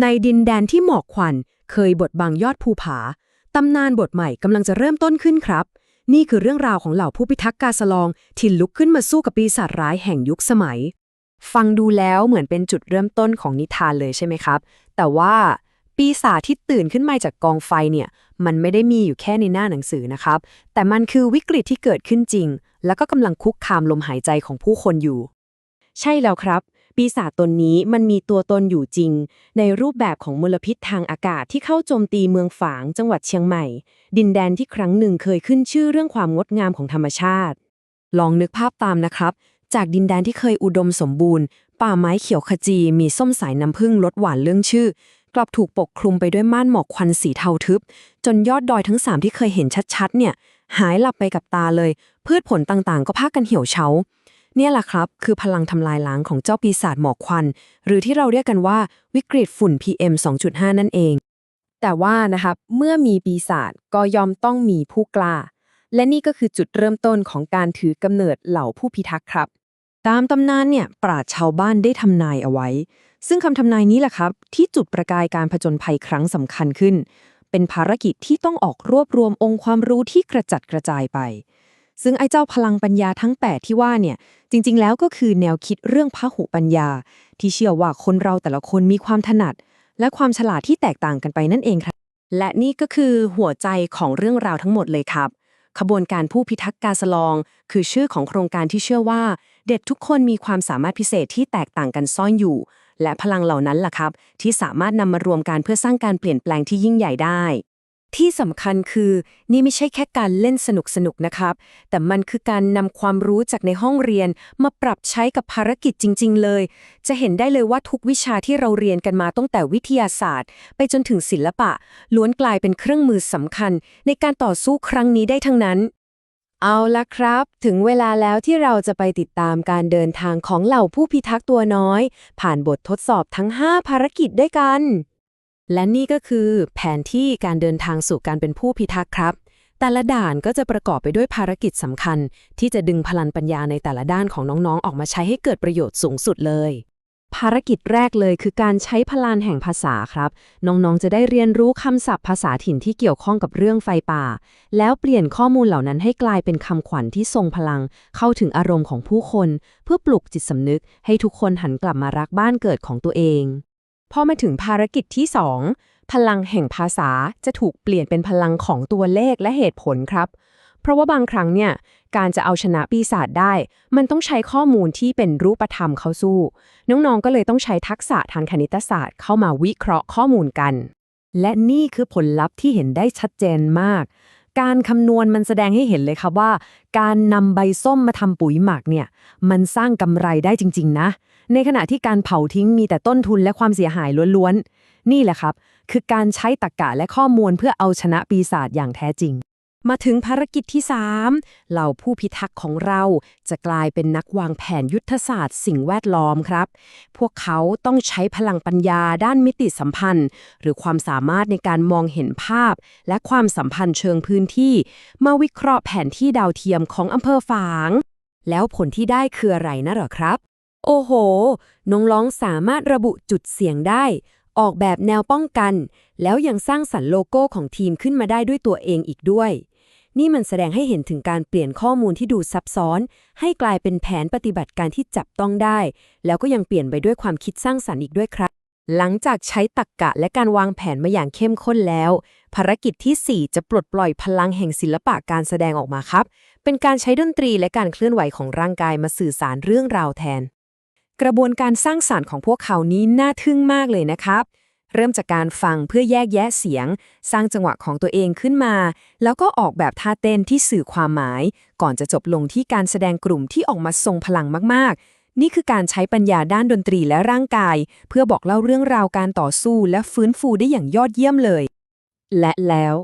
ในดินแดนที่หมอกควัน เคยบดบังยอดภูผา ตำนานบทใหม่กำลังจะเริ่มต้นขึ้นครับ นี่คือเรื่องราวของเหล่าผู้พิทักษ์กาสลองที่ลุกขึ้นมาสู้กับปีศาจร้ายแห่งยุคสมัย ฟังดูแล้วเหมือนเป็นจุดเริ่มต้นของนิทานเลยใช่ไหมครับ แต่ว่าปีศาจที่ตื่นขึ้นมาจากกองไฟเนี่ย มันไม่ได้มีอยู่แค่ในหน้าหนังสือนะครับ แต่มันคือวิกฤตที่เกิดขึ้นจริง แล้วก็กำลังคุกคามลมหายใจของผู้คนอยู่ ใช่แล้วครับ ปีศาจตนนี้มันมีตัวตนอยู่จริง ในรูปแบบของมลพิษทางอากาศที่เข้าโจมตีเมืองฝาง จังหวัดเชียงใหม่ ดินแดนที่ครั้งหนึ่งเคยขึ้นชื่อเรื่องความงดงามของธรรมชาติ ลองนึกภาพตามนะครับ จากดินแดนที่เคยอุดมสมบูรณ์ ป่าไม้เขียวขจีมีส้มสายน้ำผึ้งรสหวานเรื่องชื่อ กลับถูกปกคลุมไปด้วยม่านหมอกควันสีเทาทึบ จนยอดดอยทั้งสามที่เคยเห็นชัดๆ เนี่ย หายหลับไปกับตาเลย พืชผลต่างๆ ก็พากันเหี่ยวเฉา เนี่ยแหละครับ คือพลังทำลายล้างของเจ้าปีศาจหมอกควัน หรือที่เราเรียกกันว่าวิกฤตฝุ่น PM 2.5 นั่นเอง แต่ว่านะครับ เมื่อมีปีศาจก็ยอมต้องมีผู้กล้า และนี่ก็คือจุดเริ่มต้นของการถือกำเนิดเหล่าผู้พิทักษ์ครับ ตามตำนานเนี่ยปราชชาวบ้านได้ทำนายเอาไว้ ซึ่งคำทำนายนี้แหละครับ ที่จุดประกายการผจญภัยครั้งสำคัญขึ้น เป็นภารกิจที่ต้องออกรวบรวมองค์ความรู้ที่กระจัดกระจายไป ซึ่งไอ้เจ้าพลังปัญญาทั้ง 8 ที่ว่าเนี่ย จริง ๆ แล้วก็คือแนวคิดเรื่องพหุปัญญา ที่เชื่อว่าคนเราแต่ละคนมีความถนัด และความฉลาดที่แตกต่างกันไปนั่นเองครับ และนี่ก็คือหัวใจของเรื่องราวทั้งหมดเลยครับ ขบวนการผู้พิทักษ์กาสลอง คือชื่อของโครงการที่เชื่อว่า เด็กทุกคนมีความสามารถพิเศษที่แตกต่างกันซ่อนอยู่ และพลังเหล่านั้นล่ะครับ ที่สามารถนำมารวมกันเพื่อสร้างการเปลี่ยนแปลงที่ยิ่งใหญ่ได้ ที่สำคัญคือนี่ไม่ใช่แค่การเล่นสนุกสนุกๆนะครับ แต่มันคือการนำความรู้จากในห้องเรียน มาปรับใช้กับภารกิจจริง ๆ เลย จะเห็นได้เลยว่าทุกวิชาที่เราเรียนกันมาตั้งแต่วิทยาศาสตร์ ไปจนถึงศิลปะ ล้วนกลายเป็นเครื่องมือสำคัญ ในการต่อสู้ครั้งนี้ได้ทั้งนั้น เอาละครับ ถึงเวลาแล้วที่เราจะไปติดตามการเดินทางของเหล่าผู้พิทักษ์ตัวน้อย ผ่านบททดสอบทั้ง 5 ภารกิจด้วยกัน และนี่ก็คือแผนที่การเดินทางสู่การเป็นผู้พิทักษ์ครับ แต่ละด่านก็จะประกอบไปด้วยภารกิจสำคัญ ที่จะดึงพลังปัญญาในแต่ละด้านของน้องๆ ออกมาใช้ให้เกิดประโยชน์สูงสุดเลย ภารกิจแรกเลยคือการใช้พลานแห่งภาษาครับ น้องๆ จะได้เรียนรู้คำศัพท์ภาษาถิ่นที่เกี่ยวข้องกับเรื่องไฟป่า แล้วเปลี่ยนข้อมูลเหล่านั้นให้กลายเป็นคำขวัญที่ทรงพลัง เข้าถึงอารมณ์ของผู้คน เพื่อปลุกจิตสำนึก ให้ทุกคนหันกลับมารักบ้านเกิดของตัวเอง พอมาถึงภารกิจที่ 2 พลังแห่งภาษาจะถูกเปลี่ยนเป็นพลังของตัวเลขและเหตุผลครับ เพราะว่าบางครั้งเนี่ยการจะเอาชนะปีศาจได้ มันต้องใช้ข้อมูลที่เป็นรูปธรรมเข้าสู้ น้องๆก็เลยต้องใช้ทักษะทางคณิตศาสตร์เข้ามาวิเคราะห์ข้อมูลกัน และนี่คือผลลัพธ์ที่เห็นได้ชัดเจนมาก การคำนวณมันแสดงให้เห็นเลยครับว่า การนำใบส้มมาทำปุ๋ยหมักเนี่ย มันสร้างกำไรได้จริง ๆ นะ ในขณะที่การเผาทิ้งมีแต่ต้นทุนและความเสียหายล้วนๆ นี่แหละครับ คือการใช้ตรรกะและข้อมูลเพื่อเอาชนะปีศาจอย่างแท้จริง มาถึงภารกิจที่ 3 เหล่าผู้พิทักษ์ของเราจะกลายเป็นนักวางแผนยุทธศาสตร์ สิ่งแวดล้อมครับ พวกเขาต้องใช้พลังปัญญาด้านมิติสัมพันธ์ หรือความสามารถในการมองเห็นภาพ และความสัมพันธ์เชิงพื้นที่ มาวิเคราะห์แผนที่ดาวเทียมของอำเภอฝาง แล้วผลที่ได้คืออะไรนะหรอครับ โอ้โห น้องร้องสามารถระบุจุดเสี่ยงได้ ออกแบบแนวป้องกัน แล้วยังสร้างสรรค์โลโก้ของทีมขึ้นมาได้ด้วยตัวเองอีกด้วย นี่มันแสดงให้เห็นถึงการเปลี่ยนข้อมูลที่ดูซับซ้อน ให้กลายเป็นแผนปฏิบัติการที่จับต้องได้ แล้วก็ยังเปลี่ยนไปด้วยความคิดสร้างสรรค์อีกด้วยครับ หลังจากใช้ตรรกกะและการวางแผนมาอย่างเข้มข้นแล้ว ภารกิจที่ 4 จะปลดปล่อยพลังแห่งศิลปะการแสดงออกมาครับ เป็นการใช้ดนตรีและการเคลื่อนไหวของร่างกายมาสื่อสารเรื่องราวแทน กระบวนการสร้างสารรค์ของพวกเขานี้น่าทึ่งมากเลยนะครับ เริ่มจากการฟังเพื่อแยกแยะเสียง สร้างจังหวะของตัวเองขึ้นมา แล้วก็ออกแบบท่าเต้นที่สื่อความหมาย ก่อนจะจบลงที่การแสดงกลุ่มที่ออกมาทรงพลังมากๆ นี่คือการใช้ปัญญาด้านดนตรีและร่างกาย เพื่อบอกเล่าเรื่องราวการต่อสู้และฟื้นฟูได้อย่างยอดเยี่ยมเลย และแล้ว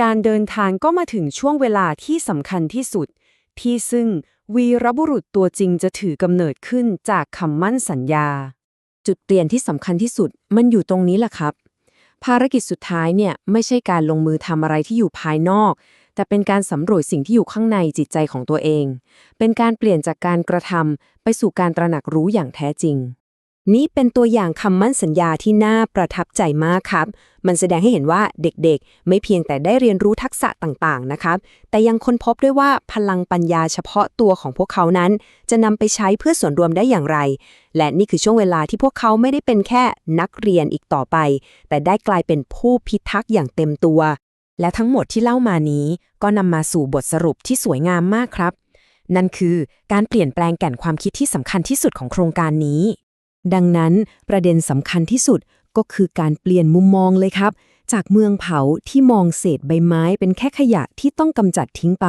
การเดินทางก็มาถึงช่วงเวลาที่สำคัญที่สุด ที่ซึ่งวีรบุรุษตัวจริงจะถือกำเนิดขึ้นจากคำมั่นสัญญา จุดเปลี่ยนที่สำคัญที่สุดมันอยู่ตรงนี้แหละครับ ภารกิจสุดท้ายเนี่ยไม่ใช่การลงมือทำอะไรที่อยู่ภายนอก แต่เป็นการสำรวจสิ่งที่อยู่ข้างในจิตใจของตัวเอง เป็นการเปลี่ยนจากการกระทำไปสู่การตระหนักรู้อย่างแท้จริง นี่เป็นตัวอย่างคำมั่นสัญญาที่น่าประทับใจมากครับ มันแสดงให้เห็นว่าเด็กๆ ไม่เพียงแต่ได้เรียนรู้ทักษะต่างๆ นะครับ แต่ยังค้นพบด้วยว่าพลังปัญญาเฉพาะตัวของพวกเขานั้น จะนำไปใช้เพื่อส่วนรวมได้อย่างไร และนี่คือช่วงเวลาที่พวกเขาไม่ได้เป็นแค่นักเรียนอีกต่อไป แต่ได้กลายเป็นผู้พิทักษ์อย่างเต็มตัว และทั้งหมดที่เล่ามานี้ ก็นำมาสู่บทสรุปที่สวยงามมากครับ นั่นคือการเปลี่ยนแปลงแก่นความคิดที่สำคัญที่สุดของโครงการนี้ ดังนั้นประเด็นสำคัญที่สุดก็คือการเปลี่ยนมุมมองเลยครับ จากเมืองเผาที่มองเศษใบไม้เป็นแค่ขยะที่ต้องกำจัดทิ้งไป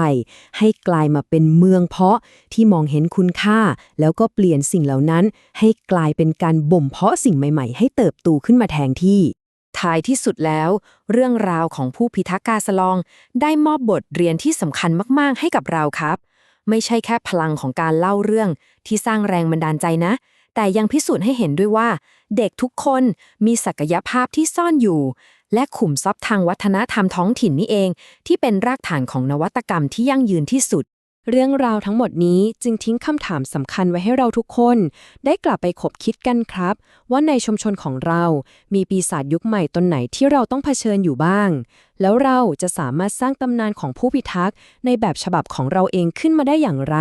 ให้กลายมาเป็นเมืองเพาะที่มองเห็นคุณค่า แล้วก็เปลี่ยนสิ่งเหล่านั้น ให้กลายเป็นการบ่มเพาะสิ่งใหม่ๆ ให้เติบโตขึ้นมาแทนที่ท้ายที่สุดแล้ว เรื่องราวของผู้พิทักษ์กาสลอง ได้มอบบทเรียนที่สำคัญมาก ๆ ให้กับเราครับ ไม่ใช่แค่พลังของการเล่าเรื่องที่สร้างแรงบันดาลใจนะ แต่ยังพิสูจน์ให้เห็นด้วยว่า เด็กทุกคนมีศักยภาพที่ซ่อนอยู่ และขุมทรัพย์ทางวัฒนธรรมท้องถิ่นนี่เอง ที่เป็นรากฐานของนวัตกรรมที่ยั่งยืนที่สุด เรื่องราวทั้งหมดนี้จึงทิ้งคำถามสำคัญไว้ให้เราทุกคน ได้กลับไปคบคิดกันครับ ว่าในชุมชนของเรา มีปีศาจยุคใหม่ตนไหนที่เราต้องเผชิญอยู่บ้าง แล้วเราจะสามารถสร้างตำนานของผู้พิทักษ์ในแบบฉบับของเราเองขึ้นมาได้อย่างไร